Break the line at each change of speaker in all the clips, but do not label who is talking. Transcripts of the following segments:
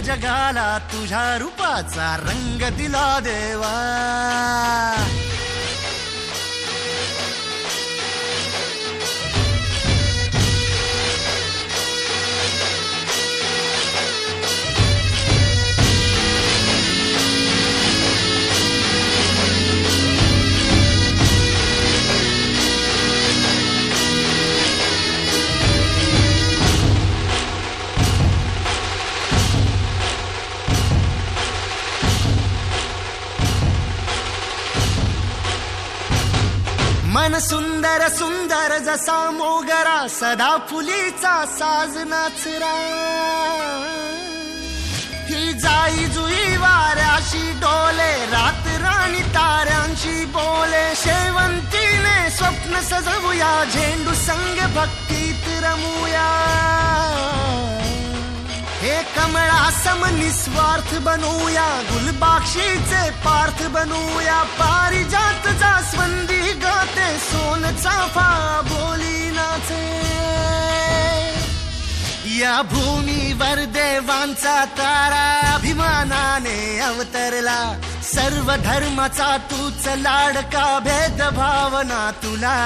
जगाला तुझ्या रूपाचा रंग दिला देवा. मन सुंदर सुंदर जसा मोगरा सदा फुलीचा साज नाचरा ही जाई जुई वाऱ्याशी डोले रात राणी ताऱ्यांशी बोले. शेवंतीने स्वप्न सजवूया झेंडू संग भक्तीत रमूया. हे कमळा सम निस्वार्थ बनूया गुलबाक्षीचे पार्थ बनूया. पारिजात जास्वंदी सोन चाफा बोली नाचे या भूमीवर देवांचा तारा अभिमानाने अवतरला. सर्व धर्माचा तूच लाडका भेद भावना तुला.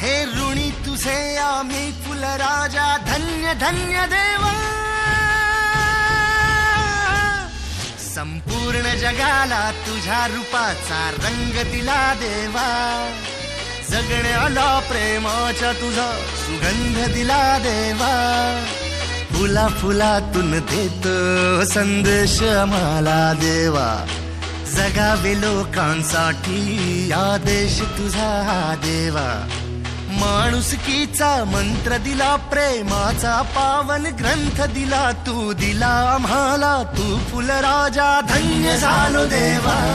हे ऋणी तुझे आम्ही कुलराजा धन्य धन्य देवा. संपूर्ण जगाला तुझ्या रूपाचा रंग दिला देवा. जगण्याला प्रेमाच्या तुझा सुगंध दिला देवा. फुला फुलातून देतो संदेश आम्हाला देवा. जगावे लोकांसाठी आदेश तुझा हा देवा. माणुसकीचा मंत्र दिला प्रेमाचा पावन ग्रंथ दिला तू दिला आम्हाला तू फुलराजा धन्य झालो देवा.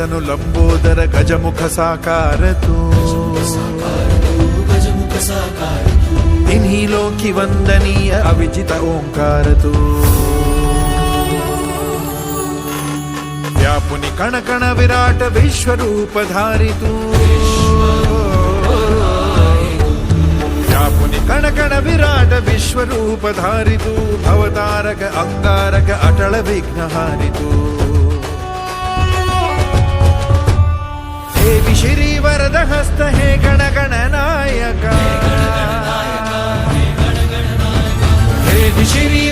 ಭರತನು ಲಂಬೋದರ ಗಜಮುಖ ಸಾಕಾರತು ಇನ್ಹಿ ಲೋಕಿ ವಂದನೀಯ ಅವಿಜಿತ ಓಂಕಾರತು ವ್ಯಾಪುನಿ ಕಣ ಕಣ ವಿರಾಟ ವಿಶ್ವರೂಪಧಾರಿತು व्यापुनि कणकण विराट विश्वरूपधारितु भवतारक अङ्गारक अटल विघ्नहारितु దేవి శ్రీ వరదహస్త హే గణగణనాయక దేవి శ్రీ